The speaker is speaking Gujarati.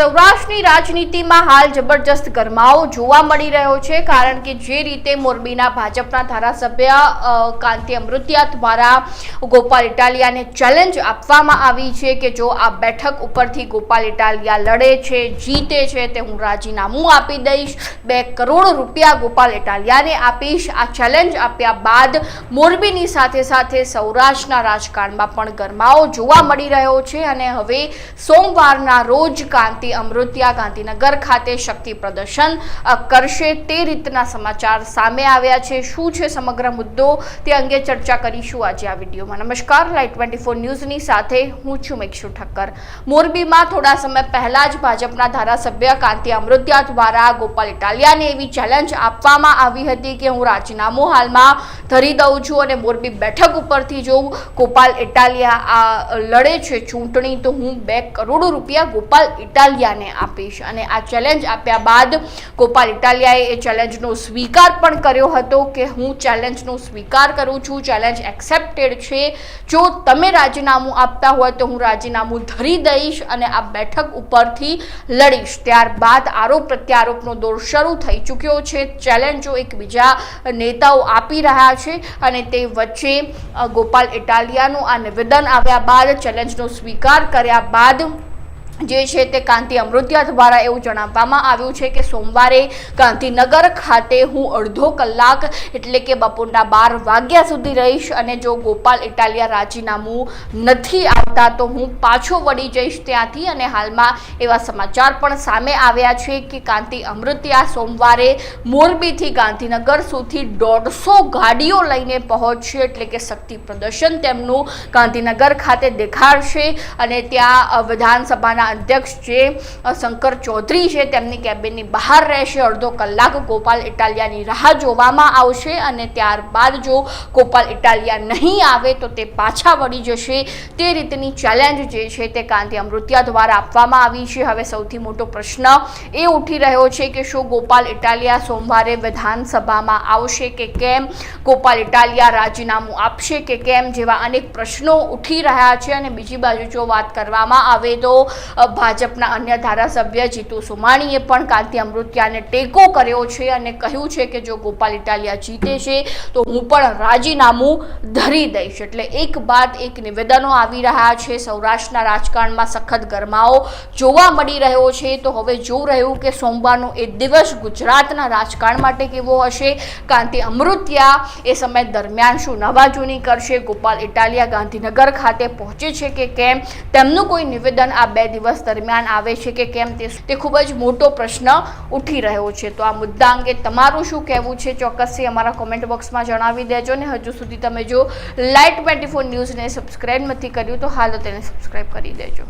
સૌરાષ્ટ્રની રાજનીતિમાં હાલ જબરજસ્ત ગરમાવો જોવા મળી રહ્યો છે, કારણ કે જે રીતે મોરબીના ભાજપના ધારાસભ્ય કાંતિ અમૃતિયા દ્વારા ગોપાલ ઇટાલિયાને ચેલેન્જ આપવામાં આવી છે કે જો આ બેઠક ઉપરથી ગોપાલ ઇટાલિયા લડે છે, જીતે છે, તે હું રાજીનામું આપી દઈશ, બે કરોડ રૂપિયા ગોપાલ ઇટાલિયાને આપીશ. આ ચેલેન્જ આપ્યા બાદ મોરબીની સાથે સાથે સૌરાષ્ટ્રના રાજકારણમાં પણ ગરમાવો જોવા મળી રહ્યો છે અને હવે સોમવારના રોજ કાંતિ અમૃતિયા ગાંધીનગર ખાતે શક્તિ પ્રદર્શન કરશે તે રીતના સમાચાર સામે આવ્યા છે. શું છે સમગ્ર મુદ્દો? તે અંગે ચર્ચા કરીશું આજે આ વિડીયોમાં. નમસ્કાર. લાઈટ ટ્વેન્ટી ફોર ન્યૂઝની સાથે હું છું મેક્ષુ ઠક્કર. મોરબીમાં થોડા સમય પહેલા જ ભાજપના ધારાસભ્ય કાંતિ અમૃતિયા દ્વારા ગોપાલ ઇટાલિયાને એવી ચેલેન્જ આપવામાં આવી હતી કે હું રાજીનામું હાલમાં ધરી દઉં છું અને મોરબી બેઠક ઉપરથી જો ગોપાલ ઇટાલિયા, આ, લડે છે ચૂંટણી, તો હું બે કરોડ રૂપિયા ગોપાલ ઇટાલિયાને આપીશ. અને આ ચેલેન્જ આપ્યા બાદ ગોપાલ ઇટાલિયાએ એ ચેલેન્જનો સ્વીકાર પણ કર્યો હતો કે હું ચેલેન્જનો સ્વીકાર કરું છું ચેલેન્જ એક્સેપ્ટેડ છે. જો તમે રાજીનામું આપતા હોય તો હું રાજીનામું ધરી દઈશ અને આ બેઠક ઉપરથી લડીશ. ત્યારબાદ આરોપ પ્રત્યારોપનો દોર શરૂ થઈ ચૂક્યો છે. ચેલેન્જો એકબીજા નેતાઓ આપી રહ્યા છે અને તે વચ્ચે ગોપાલ ઇટાલિયાનું આ નિવેદન આવ્યા બાદ ચેલેન્જનો સ્વીકાર કર્યા બાદ જે છે તે કાંતિ અમૃતિયા દ્વારા એવું જણાવવામાં આવ્યું છે કે સોમવારે ગાંધીનગર ખાતે હું અડધો કલાક એટલે કે બપોરના બાર વાગ્યા સુધી રહીશ અને જો ગોપાલ ઇટાલિયા રાજીનામું નથી આવતા તો હું પાછો વળી જઈશ ત્યાંથી અને હાલમાં એવા સમાચાર પણ સામે આવ્યા છે કે કાંતિ અમૃતિયા સોમવારે મોરબીથી ગાંધીનગર સુધી દોઢસો ગાડીઓ લઈને પહોંચશે એટલે કે શક્તિ પ્રદર્શન તેમનું ગાંધીનગર ખાતે દેખાડશે અને ત્યાં વિધાનસભાના અધ્યક્ષ જે શંકર ચૌધરી છે તેમની કેબિનની બહાર રહેશે. અડધો કલાક ગોપાલ ઇટાલિયાની રાહ જોવામાં આવશે અને ત્યારબાદ જો ગોપાલ ઇટાલિયા નહીં આવે તો તે પાછા વળી જશે. તે રીતની ચેલેન્જ જે છે તે કાંતિ અમૃતિયા દ્વારા આપવામાં આવી છે. હવે સૌથી મોટો પ્રશ્ન એ ઉઠી રહ્યો છે કે શું ગોપાલ ઇટાલિયા સોમવારે વિધાનસભામાં આવશે કે કેમ? ગોપાલ ઇટાલિયા રાજીનામું આપશે કે કેમ? જેવા અનેક પ્રશ્નો ઉઠી રહ્યા છે અને બીજી બાજુ જો વાત કરવામાં આવે તો ભાજપના અન્ય ધારાસભ્ય જીતુ સુમાણીએ પણ કાંતિ અમૃતિયાને ટેકો કર્યો છે અને કહ્યું છે કે જો ગોપાલ ઇટાલિયા જીતે છે, તો હું પણ રાજીનામું ધરી દઈશ. એટલે એક બાદ એક નિવેદનો આવી રહ્યા છે. સૌરાષ્ટ્રના રાજકારણમાં સખત ગરમાવો જોવા મળી રહ્યો છે. તો હવે જોઈ રહ્યું કે સોમવારનો એ દિવસ ગુજરાતના રાજકારણ માટે કેવો હશે? કાંતિ અમૃતિયા એ સમય દરમિયાન શું નવા જૂની કરશે? ગોપાલ ઇટાલિયા ગાંધીનગર ખાતે પહોંચે છે કે કેમ? તેમનું કોઈ નિવેદન આ બે દિવસ દરમિયાન આવે છે કે કેમ તે ખૂબ જ મોટો પ્રશ્ન ઉઠી રહ્યો છે. તો આ મુદ્દા અંગે તમારું શું કહેવું છે? ચોક્કસથી અમારા કોમેન્ટ બોક્સમાં જણાવી દેજો ને હજુ સુધી તમે જો લાઇટ ટ્વેન્ટી ફોર ન્યૂઝને સબસ્ક્રાઈબ નથી કર્યું તો હાલ તેને સબસ્ક્રાઈબ કરી દેજો.